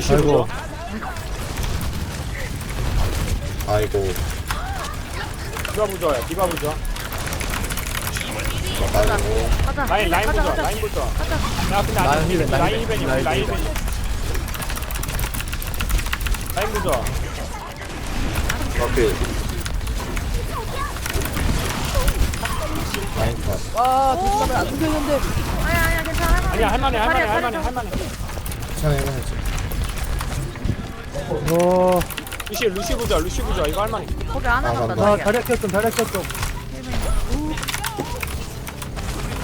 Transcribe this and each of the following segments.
루시 아이고. 아이고 디바 부조야 디바 아이고 가자. 라인 라인 가자, 가자. 라인 가자. 야 근데 라인 안 힐벤. 라인 라인 힐벤, 힐벤이 라인 라인 힐벤. 라인 부조 오케이 라인 컷아 뒤집으면 안 되는데 아니야, 아니야, 괜찮아. 할만해. 아니야 할만해 할만해 할만해. 할만해 괜찮아 해봐야지 어, 루시 루시 부조 루시 부조 이거 할만해 거기 안 아, 와봤다, 간다. 아 자리야. 다리 켰좀 다리 켰좀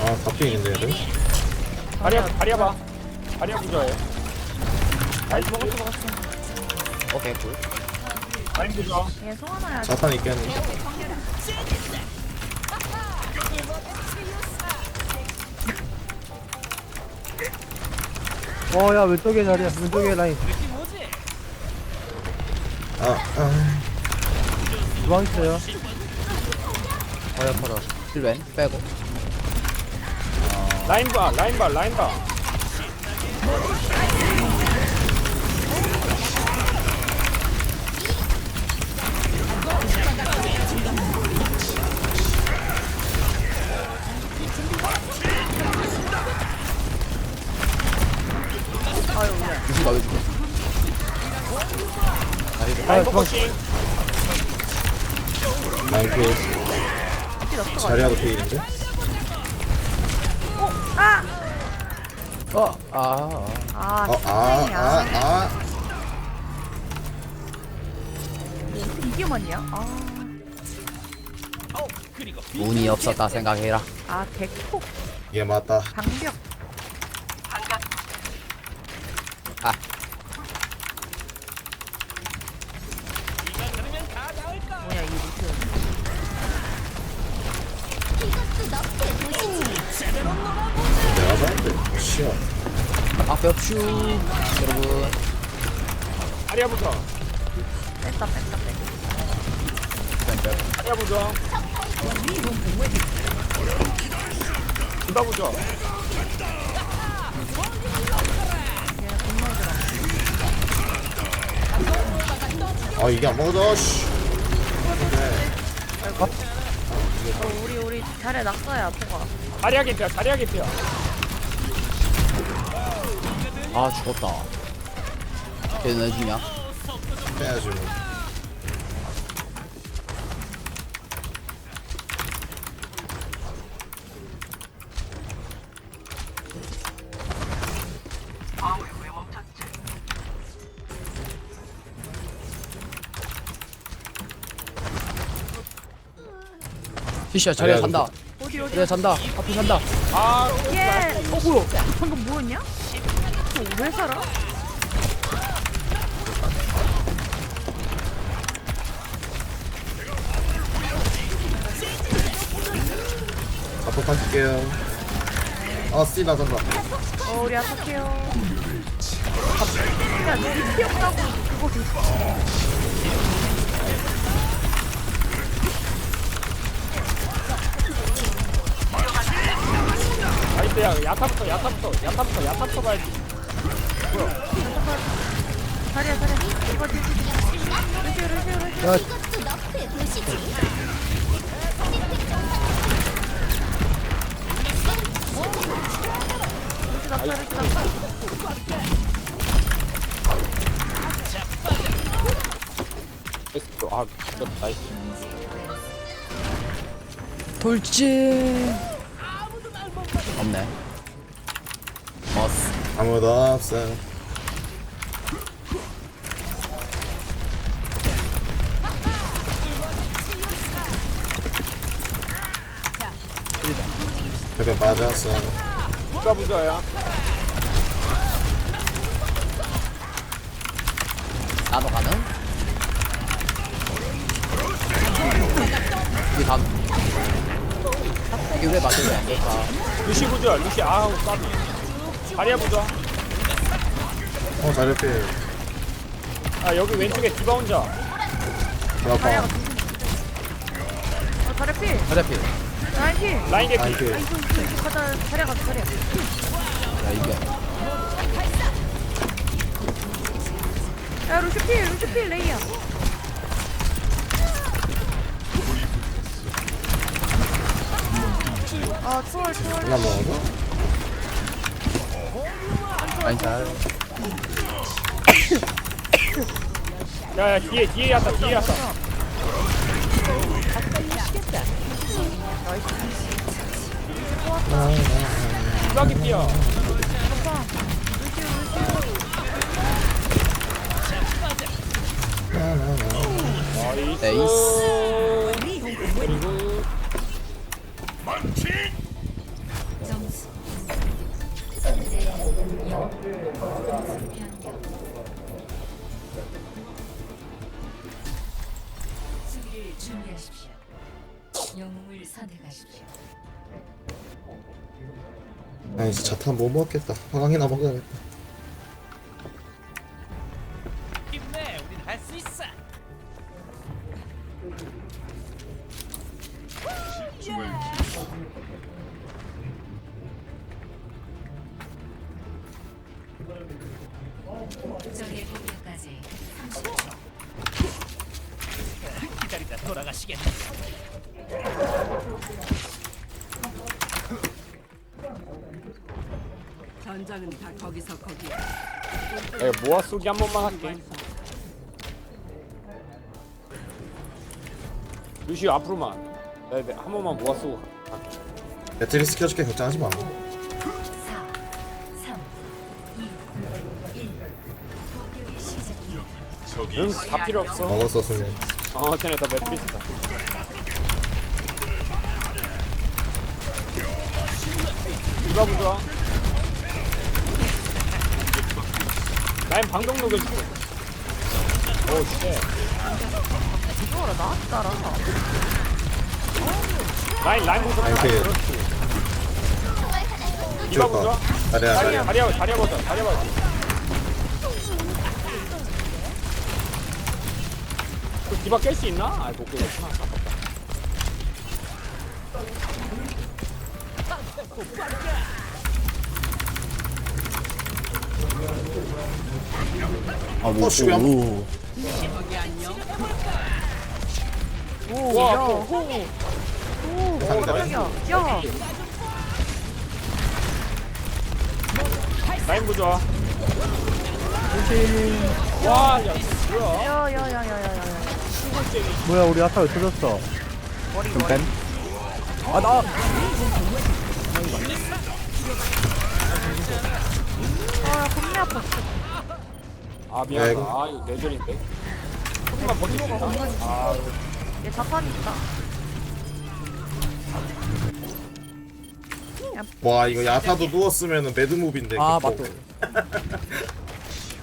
아 갑자기인데 얘들 다리야 다리야 봐 다리야 부조해 라인 먹었어, 먹었어. 오케이 굿 라인 부조 얘 송하나야. 자탄 있겠니? 어야 왼쪽에 자리야 왼쪽에 라인 아, 아 주방 있어요 어야 팔아 실벤 빼고. 라인 봐 라인 봐 라인 봐 어, 아, 아. 아, 어, 아, 아, 아. 이게 뭐냐? 아, 운이 없었다 생각해라. 아, 대폭, 이게 맞다. 방벽. 아. 뭐야, 이 루트. 내가 봤는데, 쉬어. 앞벽 슈 여러분 다리야 부조 뺐다, 뺐다, 뺐다. 디바 부조 얘 분노들어. 아, 이게 안 먹어져, 씨. 어, 우리, 우리 자리에 낙서야, 포가. 다리야 개피야 다리야 개피야 아 죽었다 걔는 왜 죽냐 빼야지, 뭐. 피쉬야 자리에 아니야, 산다 어디, 어디? 자리에 산다 앞에 아 예! 어, 뭐야? 방금 뭐였냐? 저왜 살아? 앞으로 판칠게요. 아, 씨, 나간다. 어, 우리 아타케요. 야, 너희 피 없다고 그거. 나이스 야 야타부터 야타부터 야타부터 야타부터 봐야지 자리야, 자리야. 이거 뒤, 뒤, 뒤. 루시오, 루시오, 루시오. 야, 루시. 아 진짜 나이스 돌진 없네 머스 아무도 없어. 맞았어. 디바 부조야 나도 가능 이게 다 이게 왜 맞을 왜안 될까 루시 부조야 루시 아우 까비 다리야 부조 어 잘했대. 아 여기 왼쪽에 디바 혼자 브라파. 어, 자리 피. 자리 앞 에 라인 피. 라인 개피 아이고. 아, 이거, 이거, 이거 가자. 자리야, 가자, 자리야. 야 루시필 루시필 레이야 아 초월 초월 하나 먹어서? 라인 잘 야야 뒤에 뒤에 야타 뒤에 야타 수학이 뛰어 에이스. 그리고 점수 영웅을 선택하십시오. 아 이제 자탄 못 먹겠다 화강이나 먹어야겠다 적의 공격까지 30초. 전장은 다 거기서 거기야. 야, 모아 쏘기 한 번만 할게 루시오 앞으로만 네 네 한 번만 모아 쏘고 갈게 배터리 켜줄게 걱정하지 마 4, 3, 2, 1. 공격의 시작입니다. 응다 필요 없어 먹었어 수면 어 쟤네 다 매트리스다 이거 보자. 라인 방동 녹여줄게 오쉣. 이거라 나 따라. 라인 라인 보자. 라인 킬. 그렇지 이거 보자. 잘해야 다리야. 다리야 다리야 보자. 다리야 보자 그 디바 깰 수 있나? 아이 못 깨겠구나 아, 뭐, 한 오. 와, 야, 또. 호. 오, 상대 야, 야. 라인 보자 와, 야, 뭐야? 야, 야, 야, 야, 야, 야. 뭐야 우리 아까 왜 터졌어 머리, 좀 머리. 뺀? 아나 아, 겁내 아파. 아. 이거. 아, 이거 내절인데. 조금만 버티고 아, 얘 자판이 있다. 와 이거 야타도 누웠으면은 매드무비인데 아. 맞다.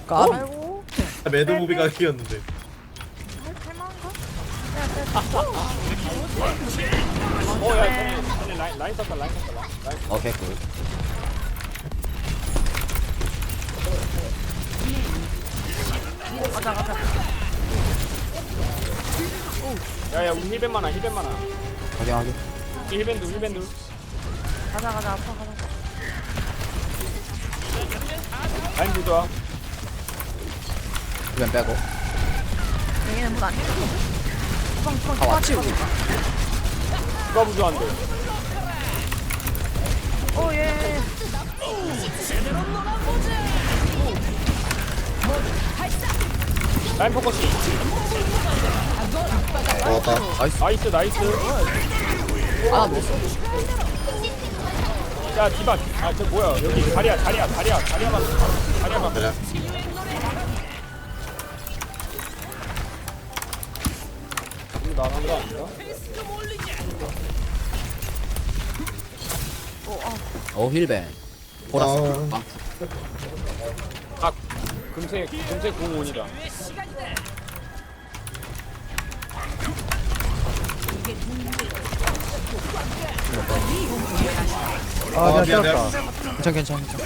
까비. 아이고. 매드무비 각이었는데 할, 할만한가? 야, 야, 어, 야, 쟤네, 쟤네 라인, 라인 썼다, 라인 썼다, 라인. 라인. 오 가자, 가자. 야, 야, 우리 힐벤 많아, 힐벤 많아. 확인, 확인. 이 힐벤도, 힐벤도. 가자, 가자, 아파, 가자. 라인 보자. 주변 빼고. 얘는 문안 열려. 주방, 주방, 다 왔지? 주방. 누가 부조한데? 오, 예, 라인 포커싱. 먹었다 나이스, 나이스. 아, 넣었어. 야, 디바. 아, 저 뭐야. 여기 다리야, 다리야, 다리야, 다리야 봐. 다리야 봐. 그래 우리 나간 거 아닌가? 오, 힐벤. 보라스. 아. 아, 각. 금색, 금색 공원이다. 아 아, 내가 미안, 내가- 때렸다 괜찮, 괜찮, 괜찮.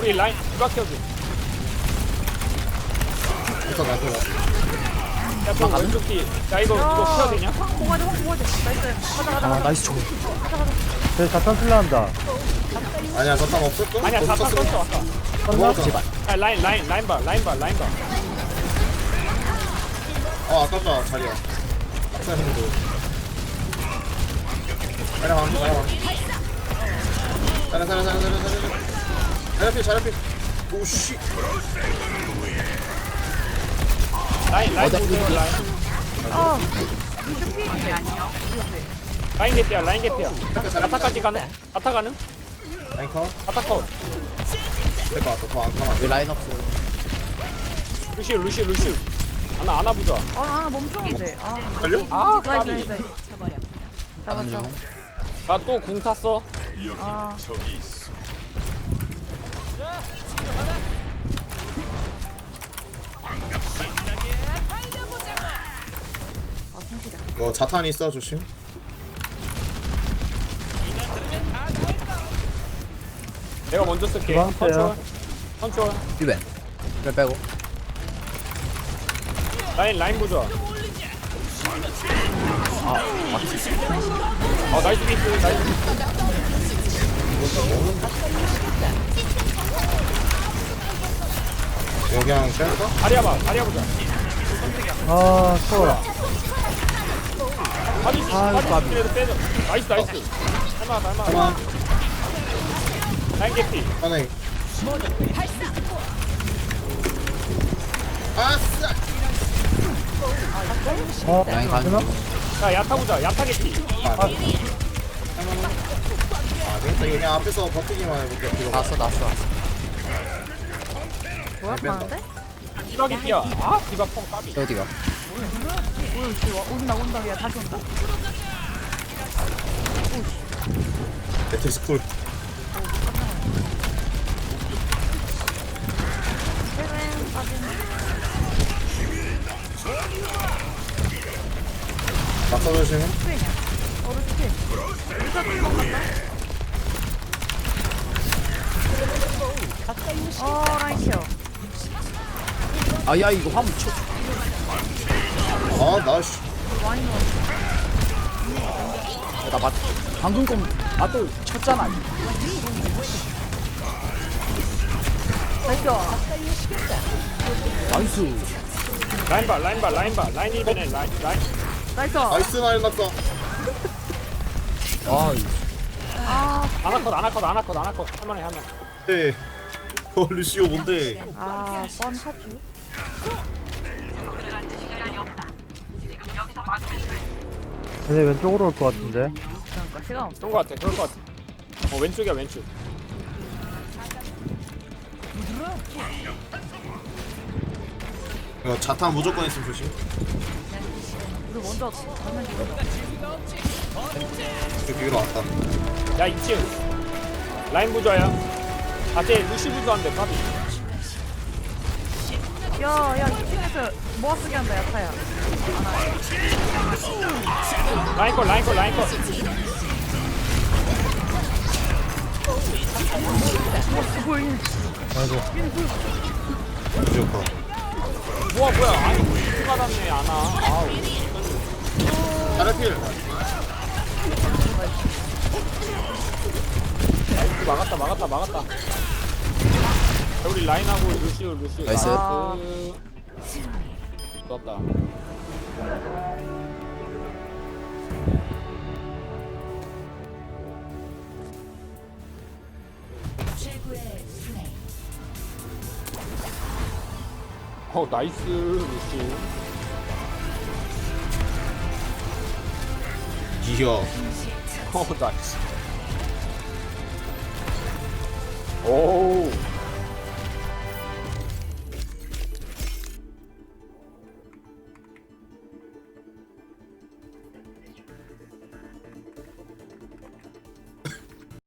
우리 라인. 일단 나한테 와 야, 저 왼쪽 뒤. 야, 이거, 이거 켜야 되냐? 돼, 황 뽑아야 돼. 나이스. 가자, 가자, 아, 가자. 나이스 초. 쟤 자탄 쓸라 한다 아니야 자탄 없을걸? 아니야, 못다 썼을 탔었어, 아까. 먹었잖아 아 라인 라인 라인 봐 라인 봐 라인 봐. 아 아깝다 자리야. 아까 했는데 자리야 방 자리야 방 자리야 자리야 자리야 자리야 자리야 자리야. 피 자리야 피 오씨. 라인 라인 보세요 라인. 어 라인 개피야 라인 개피야. 아타까지 가는 아타 가는 앵커? 아타 컷 될것 같아. 더안 가만 여기 라인 없어 루시 루시 루시 하나 안아 보자. 어 하나 멈춰는데 아. 걸려? 아 나이스 까비. 나이스 잡았어. 나또 궁 탔어? 아. 이거 자탄 있어 조심 내가 먼저 쓸게. 도망쳐요. 컨트롤. 컨트롤. 힐벤 힐 빼고. 라인 라인 보자 아 나이스 비트 나이스 비트 여기 그냥 뺄까? 다리야 봐 다리야 보자. 아 추워라. 다리 아, 다리 까비. 그래도 빼줘. 나이스 나이스. 할만하다 할만하다 가만 라인 개피 하네 아싸 어 라인 가는 되나? 중자 야타 보자 야타 개피 아 되겠다 이거 그냥 앞에서 버티기만 해볼게 뒤로 나왔어 나왔어 나왔어 뭐야 뺀다. 많은데? 디바 개피야 아 디바 펑 까비 어디가 와 온다 온다 야 다시 온다 매트리스 쿨 낙서 조심해 어피 루시가 좀 먹었다 어 키어 아야 이거 화물 쳐. 아 나이스 많이 넣었어 나 맞, 방금 건, 아, 또, 쳤잖아. 나이스. 라인 봐 라인 봐 라인 봐. 라인 1ben에 라인 라인. 나이스 나이스 나이 낙서 아, 아. 아나컷 아나컷 아나컷 아나컷. 할만해 할만해 네. 어 루시오 뭔데? 아, 뻔 하지. 얘네 왼쪽으로 올 것 같은데? 그러니까 시간 없어. 그런 거 같아 그럴 거 같아. 어 왼쪽이야 왼쪽 이거 자탄 무조건 있으면 조심 우리 먼저 가면 여기 위로 왔다 야 2층 라인 부자야 아쟤 루시 부자인데 까비 야, 야, 2층에서 모아쓰기 한다, 야타야. 라인 컷 라인 컷 라인 컷 루시오 컷 뭐야 뭐야. 아니 루시 받았네 아나. 아우. 자르필. 나이스 막았다 막았다 막았다. 자, 우리 라인하고 루시오 루시오. 나이스. 나이스. 좋았다 어 나이스 루시오 이야 어 나이스. 오우